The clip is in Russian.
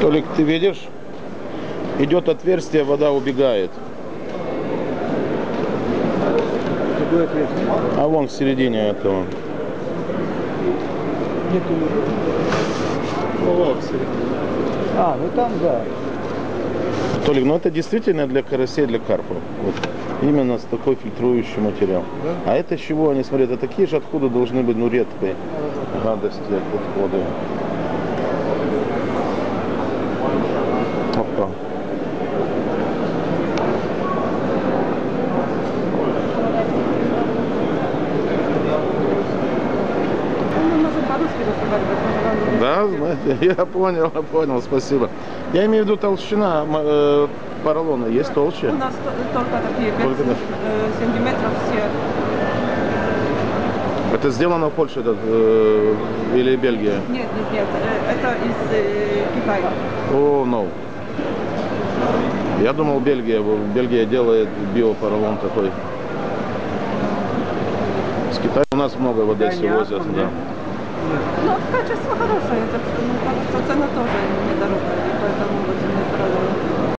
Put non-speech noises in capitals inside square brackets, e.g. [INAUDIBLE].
Толик, ты видишь? Идет отверстие, вода убегает. Какое отверстие? А вон в середине этого. Нету. А, ну там да. Толик, ну это действительно для карасей, для карпов. Вот. Именно с такой фильтрующий материал. А это с чего они, смотри, это такие же отходы должны быть, ну, редкой гадости, отходы. Опа. Разговаривать, можно вам Да, [LAUGHS] я понял, я понял, спасибо. Я имею в виду толщина э, поролона. Есть толще? У нас то- только такие 5 Только так. сантиметров все. Это сделано в Польше этот, э, или Бельгия? Нет, нет, нет, э, это из э, Китая. О, no. Я думал, Бельгия. Бельгия делает биопоролон такой. С Китая у нас много в Одессе возят, да. Но качество хорошее, так что, ну, кажется, цена тоже недорогая, и